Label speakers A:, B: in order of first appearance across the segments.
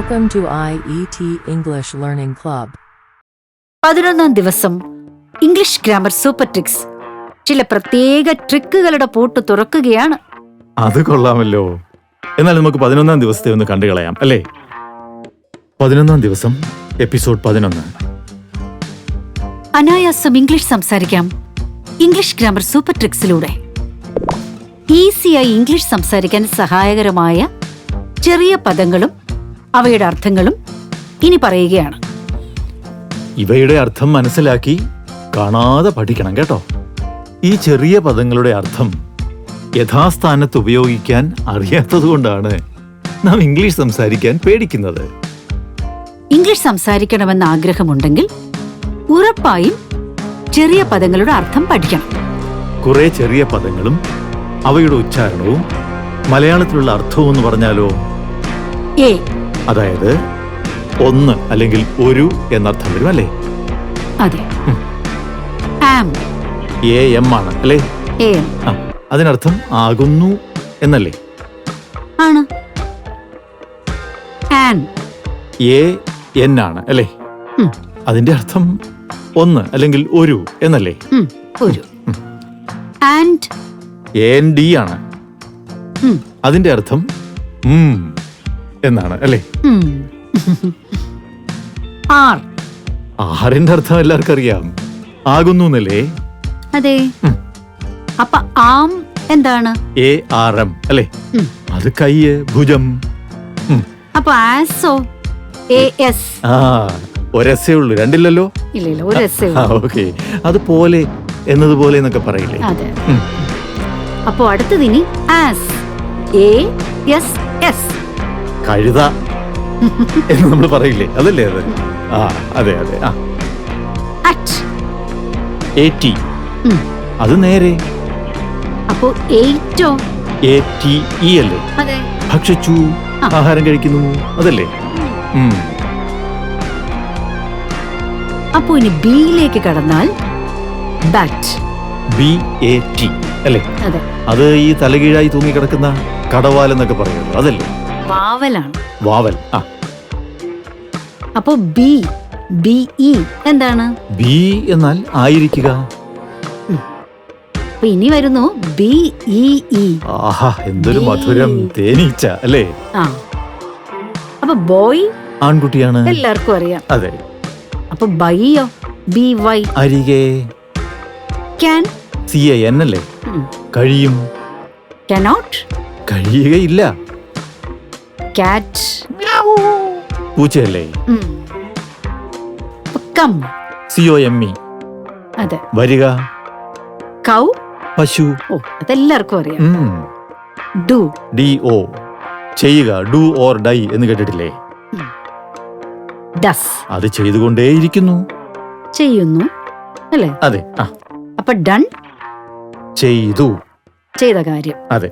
A: Welcome to IET English Learning Club.
B: പതിനൊന്നാം ദിവസം English grammar super tricks ചില പ്രത്യേക ട്രിക്കുകളുടെ പൂട്ട് തുറക്കുകയാണ്.
C: അത് കൊള്ളാമല്ലോ. എന്നാൽ നമുക്ക് പതിനൊന്നാം ദിവസത്തെ ഒന്ന് കണ്ടു കളയാം അല്ലേ? പതിനൊന്നാം ദിവസം എപ്പിസോഡ് പതിനൊന്ന്.
B: അനായാസം ഇംഗ്ലീഷ് സംസാരിക്കാം. ഇംഗ്ലീഷ് ഗ്രാമർ സൂപ്പർ ട്രിക്സിലൂടെ ഈസിയായി ഇംഗ്ലീഷ് സംസാരിക്കാൻ സഹായകരമായ ചെറിയ പദങ്ങളും അവയുടെ അർത്ഥങ്ങളും ഇനി പറയുകയാണ്.
C: ഇവയുടെ അർത്ഥം മനസ്സിലാക്കി കാണാതെ പഠിക്കണം കേട്ടോ. ഈ ചെറിയ പദങ്ങളുടെ അർത്ഥം യഥാസ്ഥാനത്ത് ഉപയോഗിക്കാൻ അറിയാത്തതുകൊണ്ടാണ് നാം ഇംഗ്ലീഷ് സംസാരിക്കാൻ പേടിക്കുന്നത്.
B: ഇംഗ്ലീഷ് സംസാരിക്കണമെന്ന ആഗ്രഹമുണ്ടെങ്കിൽ ഉറപ്പായും ചെറിയ പദങ്ങളുടെ അർത്ഥം പഠിക്കണം.
C: കുറെ ചെറിയ പദങ്ങളും അവയുടെ ഉച്ചാരണവും മലയാളത്തിലുള്ള അർത്ഥവും എന്ന് പറഞ്ഞാലോ?
B: എ
C: അതായത് ഒന്ന് അല്ലെങ്കിൽ ഒരു എന്നർത്ഥം വരും അല്ലേ
B: അതെ ആം.
C: എ എം ആണ് അല്ലേ? ആ അതിനർത്ഥം ആകുന്നു എന്നല്ലേ?
B: ആണ്. ആൻ.
C: എ എൻ ആണ് അല്ലേ?
B: ഉം.
C: അതിന്റെ അർത്ഥം ഒന്ന് അല്ലെങ്കിൽ ഒരു എന്നല്ലേ?
B: ഉം, ഒരു. ആൻഡ്.
C: എൻ ഡി ആണ്.
B: ഉം,
C: അതിന്റെ അർത്ഥം ഉം. എന്നാണ് അല്ലേ.
B: ആർ.
C: ആറിന്റെ അർത്ഥം എല്ലാവർക്കും അറിയാം ആകുന്നു എന്നല്ലേ
B: അതെ. അപ്പൊ ആം എന്താണ്?
C: എ ആർ എം അല്ലേ അത് കയ്യ് ഭുജം.
B: അപ്പൊ ആസോ എ എസ്.
C: ആ ഒരസേ ഉള്ളൂ. രണ്ടില്ലല്ലോ?
B: ഇല്ല ഇല്ല ഒരു എസ്
C: ആ ഓക്കെ. അതുപോലെ എന്നതുപോലെ എന്നൊക്കെ പറയില്ലേ?
B: അതെ.
C: ഉം.
B: അടുത്തതിനി ആസ് എ എസ് എസ്.
C: കഴുത എന്ന് നമ്മൾ പറയില്ലേ? അതല്ലേ അത്? ആ അതെ അതെ. ആ.
B: അറ്റ്.
C: A T. അത് നേരെ.
B: അപ്പോ എയ്റ്റോ
C: എ ടി ഇ അല്ലേ? ഭക്ഷിച്ചു. ആഹാരം കഴിക്കുന്നു. അതല്ലേ.
B: അപ്പോ ഇനി ബിയിലേക്ക് കടന്നാൽ ബാറ്റ്.
C: B A T. അല്ലേ?
B: അതെ.
C: അത് ഈ തലകീഴായി തൂങ്ങി കിടക്കുന്ന കടവാലെന്നൊക്കെ പറയുന്നത്. അതല്ലേ?
B: വാവലാണ്.
C: വാവൽ. ആ.
B: അപ്പോ ബി ബി ഇ എന്താണ്?
C: ബി എന്നാൽ ആയിരിക്കുക.
B: അപ്പൊ ഇനി വരുന്നു ബി ഇ ഇ.
C: ആഹാ എന്തൊരു മധുരം തേനീച്ച അല്ലേ?
B: ആ. അപ്പൊ ബോയ്
C: ആൺകുട്ടിയാണ്.
B: എല്ലാവർക്കും അറിയാം.
C: അതെ.
B: അപ്പൊ ബൈയോ? B Y?
C: അരികെ
B: ക്യാൻ?
C: സി എ എൻ അല്ലേ? കഴിയും.
B: കനോട്ട്?
C: കഴിയുകയില്ല.
B: Cat
C: പൂച്ചയല്ലേ?
B: Come.
C: C O M E
B: അതെ.
C: വരിക.
B: കൗ.
C: പശു.
B: ഓ അതെല്ലാവർക്കും അറിയാം. ഡു.
C: ഡി ഒ ചെയ്യുക. ഡു ഓർ ഡൈ എന്ന് കേട്ടിട്ടില്ലേ?
B: ഡസ്.
C: അത് ചെയ്തുകൊണ്ടേയിരിക്കുന്നു.
B: ചെയ്യുന്നു. അല്ലേ?
C: അതെ. ആ.
B: അപ്പൊ ഡൺ.
C: ചെയ്തു.
B: ചെയ്ത കാര്യം.
C: അതെ.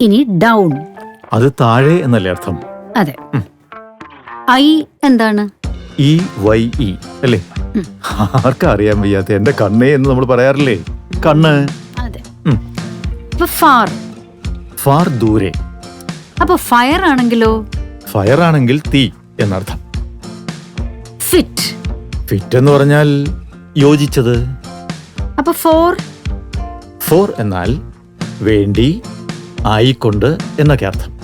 B: ഇനി ഡൗൺ.
C: അത് താഴെ എന്നല്ലേ അർത്ഥം?
B: അതെ. ഐ എന്താണ്?
C: ഇ വൈ ഇ അല്ലേ. ആർക്കാ അറിയാൻ വയ്യാത്ത? എന്റെ കണ്ണേ എന്ന് നമ്മൾ പറയാറില്ലേ? കണ്ണ്.
B: ഫാർ.
C: ഫാർ ദൂരെ.
B: അപ്പൊ ഫയർ ആണെങ്കിലോ?
C: ഫയർ ആണെങ്കിൽ തീ എന്നർത്ഥം.
B: ഫിറ്റ്.
C: ഫിറ്റ് എന്ന് പറഞ്ഞാൽ യോജിച്ചത്.
B: അപ്പൊ ഫോർ?
C: ഫോർ എന്നാൽ വേണ്ടി ആയിക്കൊണ്ട് എന്നൊക്കെ അർത്ഥം.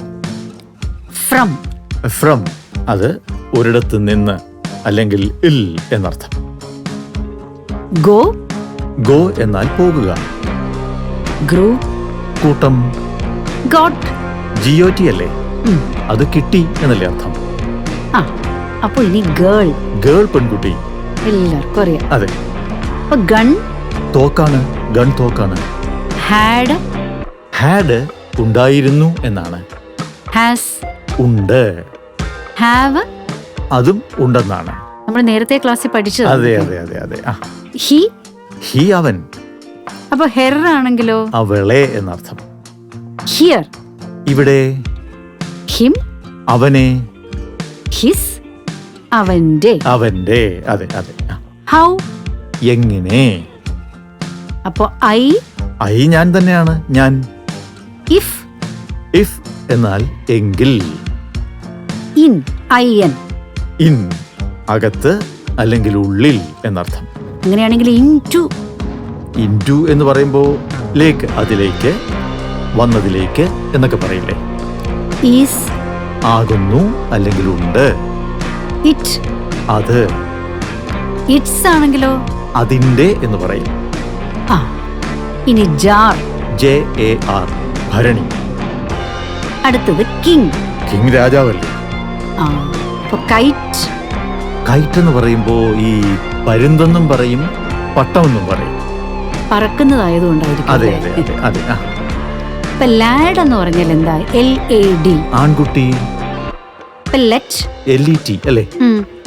B: ഫ്രം.
C: ഫ്രം അത് ഒരിടത്ത് നിന്ന് അല്ലെങ്കിൽ ഇൽ എന്നർത്ഥം.
B: ഗോ.
C: ഗോ എന്നാൽ പോകുക.
B: ഗ്രൂ.
C: കൂട്ടം.
B: ഗോട്ട്.
C: ജിയോ ടി അല്ലേ? അത് കിട്ടി എന്നല്ലേ അർത്ഥം?
B: ആ അപ്പൊ ഇനി ഗേൾ.
C: ഗേൾ പെൺകുട്ടി.
B: എല്ലാവർക്കും അറിയാം.
C: അതെ.
B: അപ്പൊ ഗൺ.
C: തോക്കാണ് ഗൺ തോക്കാണ്.
B: ഹാഡ്.
C: ഹാഡ് ഉണ്ടായിരുന്നു എന്നാണ്.
B: ഹാസ്.
C: ഉണ്ട്.
B: ഹാവ്
C: അതും ഉണ്ടെന്നാണ്.
B: നമ്മൾ നേരത്തെ ക്ലാസ്സിൽ പഠിച്ചത്.
C: അതെ അതെ അതെ അതെ. ആ.
B: ഹി
C: ഹി അവൻ.
B: അപ്പോൾ ഹെർ ആണെങ്കിലോ?
C: അവളെ എന്നർത്ഥം.
B: ഹിയർ
C: ഇവിടെ.
B: ഹിം
C: അവനെ.
B: ഹിസ് അവന്റെ
C: അവന്റെ അതെ അതെ. ആ.
B: ഹൗ
C: എങ്ങനെ?
B: അപ്പോൾ ഐ?
C: ഐ ഞാൻ തന്നെയാണ്. ഞാൻ.
B: ഇഫ്
C: എന്നാൽ എങ്കിൽ.
B: In I N.
C: ഇൻ അകത്ത് അല്ലെങ്കിൽ ഉള്ളിൽ എന്നർത്ഥം.
B: അങ്ങനെയാണെങ്കിൽ ഇൻ ടു
C: ഇന്റു എന്ന് പറയുമ്പോൾ ലേക്ക് അതിലേക്ക് വന്നതിലേക്ക് എന്നൊക്കെ പറയില്ലേ?
B: ഈസ്
C: ആകുന്നു അല്ലെങ്കിൽ ഉണ്ട്.
B: ഇറ്റ്
C: അത്
B: ഇറ്റ്സ് ആണെങ്കിലോ?
C: അതിന്റെ എന്ന് പറയും.
B: ആ ഇനി ജാർ
C: ജെ എ ആർ ഭരണി.
B: അടുത്തത് കിങ്.
C: കിങ് രാജാവല്ലേ?
B: ആ അപ്പൊ കൈറ്റ്.
C: കൈറ്റ് എന്ന് പറയുമ്പോൾ ഈ പരുന്തെന്നും പറയും പട്ടമെന്നും പറയും.
B: പറക്കുന്നതായതുകൊണ്ടായിരിക്കും
C: അതെ അതെ അതെ അതെ ആ.
B: ഇപ്പൊ ലാഡ് എന്ന് പറഞ്ഞാൽ എന്താ? എൽ എ ഡി
C: ആൺകുട്ടി.
B: ഇപ്പൊ ലെറ്റ്.
C: എൽ ഇ ടി അല്ലേ?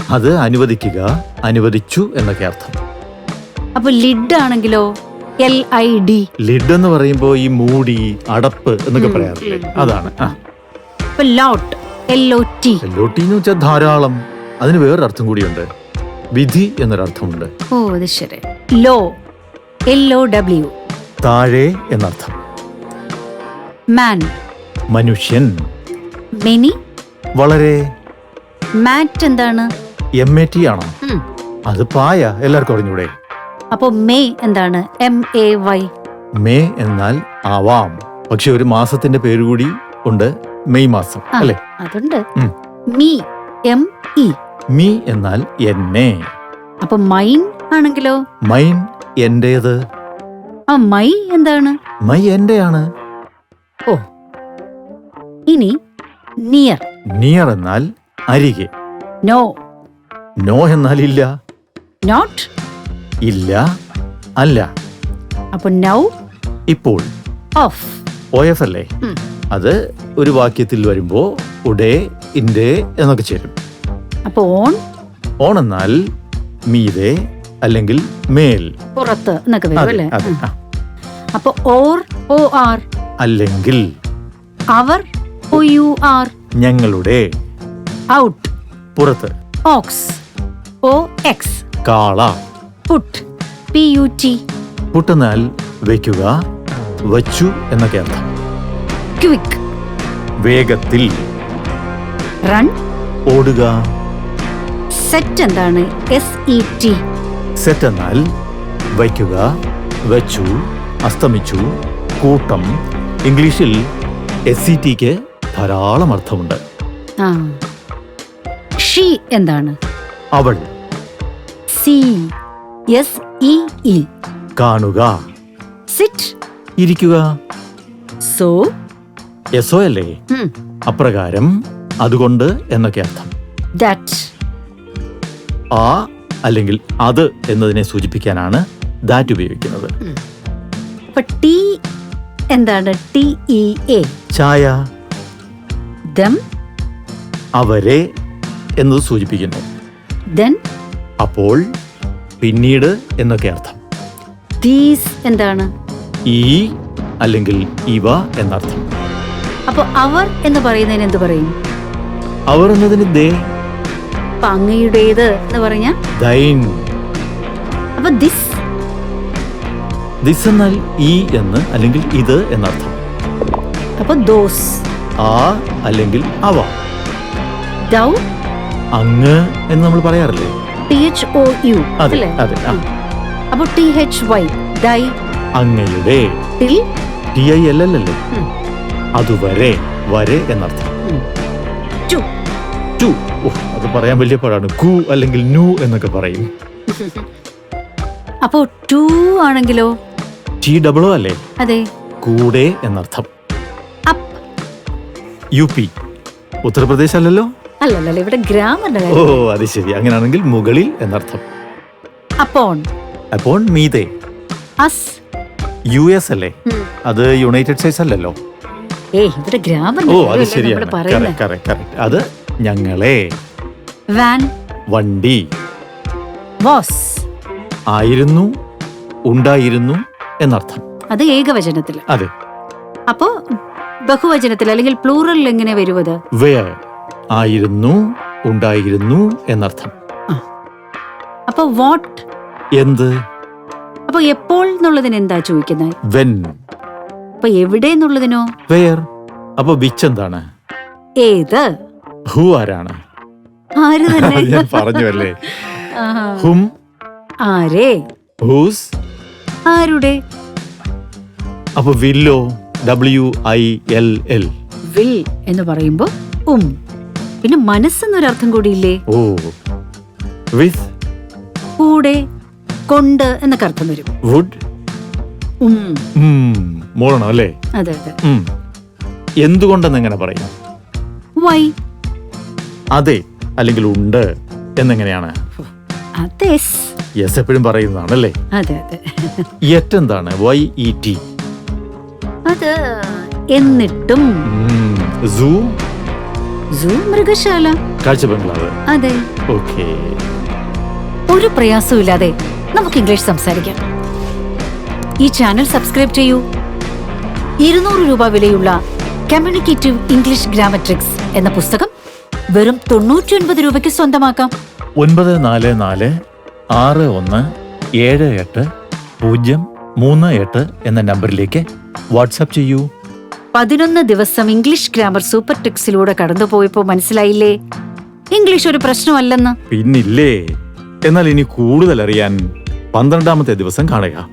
C: അത് അനുവദിക്കുക അനുവദിച്ചു എന്നൊക്കെ അർത്ഥം.
B: അപ്പൊ ലിഡ് ആണെങ്കിലോ എൽ ഐ ഡി
C: ലിഡ് എന്ന് പറയുമ്പോൾ ഈ മൂടി അടപ്പ് എന്നൊക്കെ പറയാറില്ലേ? അതാണ്
B: ലോട്ട് എൽ ഒ ടി
C: എല്ലോട്ടി എന്ന് വെച്ചാൽ ധാരാളം. അതിന് വേറൊരർത്ഥം കൂടിയുണ്ട്. വിധി എന്നൊരർത്ഥമുണ്ട്.
B: ഓ അത് ശരി. ലോ എൽ ഒ ഡബ്ല്യു
C: താഴെ എന്നർത്ഥം.
B: മാൻ
C: മനുഷ്യൻ.
B: മെനി
C: വളരെ.
B: മാറ്റ് എന്താണ്?
C: എം എ ടി ആണോ? അത് പായ. എല്ലാവർക്കും അറിഞ്ഞൂടെ?
B: അപ്പൊ മേ എന്താണ്? എം എ വൈ
C: മേ എന്നാൽ ആവാം. പക്ഷെ ഒരു മാസത്തിന്റെ പേര് കൂടി ഉണ്ട് മെയ് മാസം അല്ലേ?
B: അതുണ്ട്. മീ എം ഇ
C: മീ എന്നാൽ എന്നെ.
B: അപ്പൊ മൈൻ ആണെങ്കിലോ?
C: മൈൻ എന്റേത്
B: ആ മൈ എന്താണ്?
C: മൈ എന്റെയാണ്
B: ഓ. ഇനി നിയർ.
C: നിയർ എന്നാൽ അരികെ.
B: നോ.
C: നോ എന്നാൽ ഇല്ല.
B: നോട്ട്
C: ഇല്ല അല്ല.
B: അപ്പൊ നൗ
C: ഇപ്പോൾ
B: ഓഫ്
C: ഒ എഫ് അല്ലേ? അത് ഒരു വാക്യത്തിൽ വരുമ്പോ ഉടേ ഇൻഡേ എന്നൊക്കെ ചേരും.
B: അപ്പൊ ഓൺ
C: ഓൺ എന്നാൽ മീതെ അല്ലെങ്കിൽ മേൽ.
B: പുറത്ത് എന്നൊക്കെ വരും അല്ലേ. അപ്പൊ ഓർ ഓ ആർ
C: അല്ലെങ്കിൽ
B: അവർ ഒ യു ആർ
C: ഞങ്ങളുടെ.
B: ഔട്ട്
C: പുറത്ത്.
B: ഓക്സ് ഓ എക്സ്
C: കാള.
B: പുട്ട്. P U T.
C: പുട്ടെന്നാൽ വയ്ക്കുക വച്ചു എന്നൊക്കെ അർത്ഥം.
B: ക്വിക്ക്.
C: വേഗത്തിൽ.
B: റൺ.
C: ഓടുക.
B: സെറ്റ് എന്താണ് എസ് ഇ ടി
C: സെറ്റ് എന്നാൽ വയ്ക്കുക വച്ചു അസ്തമിച്ചു കൂട്ടം. ഇംഗ്ലീഷിൽ എസ് സി ടിക്ക് ധാരാളം അർത്ഥമുണ്ട്.
B: ഷീ എന്താണ്?
C: അവൾ.
B: സി. എസ് ഇ ഇ
C: കാണുക.
B: സിറ്റ്
C: ഇരിക്കുക.
B: സോ
C: എസോ അല്ലേ? അപ്രകാരം അതുകൊണ്ട് എന്നൊക്കെ അർത്ഥം.
B: ദാറ്റ്
C: ആ അല്ലെങ്കിൽ അത് എന്നതിനെ സൂചിപ്പിക്കാനാണ് ദാറ്റ് ഉപയോഗിക്കുന്നത്.
B: ടി എന്താണ്? ടി ഇ എ
C: ചായ.
B: ദം
C: അവരെ എന്നത് സൂചിപ്പിക്കുന്നു.
B: ദെൻ
C: അപ്പോൾ പിന്നീട് എന്നൊക്കെ അർത്ഥം.
B: ദീസ് എന്താണ്?
C: ഈ അല്ലെങ്കിൽ ഇവ എന്നർത്ഥം.
B: അപ്പൊ അവർ എന്ന് പറയുന്നതിന് എന്ത് പറയും?
C: അവർ എന്നതിന് ദേ.
B: അപ്പൊ അങ്ങയുടേത് എന്ന് പറഞ്ഞ?
C: ദൈൻ.
B: അപ്പൊ ദിസ്
C: ദിസ് എന്നാൽ ഈ എന്ന് അല്ലെങ്കിൽ ഇത് എന്നർത്ഥം.
B: അപ്പൊ ദോസ്
C: ആ അല്ലെങ്കിൽ അവ.
B: ദൗ
C: അങ്ങ് എന്ന് നമ്മൾ പറയാറില്ലേ?
B: ടി എച്ച് ഒ യു
C: അതെ
B: അല്ലേ?
C: അതെ ആ.
B: അപ്പൊ ടി എച്ച് വൈ ദൈ
C: അങ്ങയുടെ
B: till?
C: T I L L അല്ലേ?
B: ഉം.
C: അതുവരെ വരെ എന്നർത്ഥം.
B: ടു.
C: ടു. ഓ, അത് പറയാൻ വലിയ പാടാണ്. കു അല്ലെങ്കിൽ നു എന്നൊക്കെ പറയും.
B: അപ്പോ ടു ആണെങ്കിലോ?
C: ടി ഡബിളോ അല്ലേ?
B: അതെ.
C: കൂടെ എന്നർത്ഥം.
B: അപ്പ്.
C: U P. ഉത്തർപ്രദേശ് അല്ലല്ലോ?
B: അല്ലല്ല ഇവിടെ ഗ്രാമറിന്റെ
C: ഓ
B: കാര്യം
C: അത് ശരി. അങ്ങനെയാണെങ്കിൽ മുകളിൽ എന്നർത്ഥം.
B: അപ്പോൺ.
C: അപ്പോൾ മീതെ.
B: അസ്.
C: യു എസ് അല്ലേ? അത് യുണൈറ്റഡ് സ്റ്റേറ്റ്സ് അല്ലല്ലോ?
B: ഏ ഇവിടെ ഗ്രാമർ
C: ഓ അത് ശരിയാണ്. Correct, correct, correct. അത് ഞങ്ങളെ.
B: വാൻ.
C: വണ്ടി.
B: വാസ്.
C: ആയിരുന്നു ഉണ്ടായിരുന്നു എന്നർത്ഥം.
B: അത് ഏകവചനത്തിൽ
C: അതെ.
B: അപ്പോ ബഹുവചനത്തിൽ അല്ലെങ്കിൽ പ്ലൂറലിൽ എങ്ങനെ വരുവത്
C: വേർ ആയിരുന്നു ഉണ്ടായിരുന്നു എന്നർത്ഥം.
B: അപ്പൊ വാട്ട്
C: എന്ത്?
B: അപ്പൊ എപ്പോൾ എന്നുള്ളതിന് എന്താ ചോദിക്കുന്നത്?
C: വെൻ
B: അപ്പൊ എവിടെ എന്നുള്ളതിനോ?
C: വേർ അപ്പൊ വിച്ച് എന്താണ്?
B: ഏത്?
C: ഹു ആരാണ്?
B: ആര് തന്നെ?
C: ഞാൻ പറഞ്ഞു അല്ലേ ഹും
B: ആരേ?
C: ഹൂസ്
B: ആരുടെ?
C: അപ്പൊ willow W I L L
B: will എന്ന് പറയുമ്പോ ഉം. പിന്നെ മനസ്സെന്നൊരർത്ഥം കൂടിയില്ലേ?
C: ഓ വിത്ത്
B: കൂടെ കൊണ്ട് എന്നൊക്കെ അർത്ഥം വരും.
C: വുഡ്
B: ഉം.
C: മോളണോ അല്ലേ?
B: അതെ അതെ.
C: ഉം. എന്തുകൊണ്ടെന്ന് എങ്ങനെ പറയും?
B: വൈ
C: അതെ അല്ലെങ്കിൽ ഉണ്ട് എന്നെങ്ങനെയാണ്?
B: അതെ
C: യെസ് എപ്പോഴും പറയുന്നതാണ് അല്ലേ
B: അതെ അതെ.
C: യെറ്റ് എന്താണ് വൈ ഇ ടി
B: അത് എന്നിട്ടും.
C: സൂ
B: സൂ മൃഗശാല.
C: കാഴ്ച ബംഗ്ലാവ്.
B: അതെ.
C: ഓക്കേ.
B: ഒരു പ്രയാസവും ഇല്ലാതെ നമുക്ക് ഇംഗ്ലീഷ് സംസാരിക്കാം. ഈ ചാനൽ സബ്സ്ക്രൈബ് ചെയ്യൂ. ഇരുന്നൂറ് രൂപ വിലയുള്ള കമ്മ്യൂണിക്കേറ്റീവ് ഇംഗ്ലീഷ് ഗ്രാമട്രിക്സ് എന്ന പുസ്തകം വെറും തൊണ്ണൂറ്റി ഒൻപത് രൂപയ്ക്ക് സ്വന്തമാക്കാം.
C: ഒൻപത് നാല് നാല് ആറ് ഒന്ന് ഏഴ് എട്ട് പൂജ്യം മൂന്ന് എട്ട് എന്ന നമ്പറിലേക്ക് വാട്സാപ്പ് ചെയ്യൂ.
B: പതിനൊന്ന് ദിവസം ഇംഗ്ലീഷ് ഗ്രാമർ സൂപ്പർ ടെക്സിലൂടെ കടന്നുപോയപ്പോ മനസ്സിലായില്ലേ? ഇംഗ്ലീഷ് ഒരു പ്രശ്നമല്ലെന്ന്.
C: പിന്നില്ലേ? എന്നാൽ ഇനി കൂടുതൽ അറിയാൻ പന്ത്രണ്ടാമത്തെ ദിവസം കാണുക.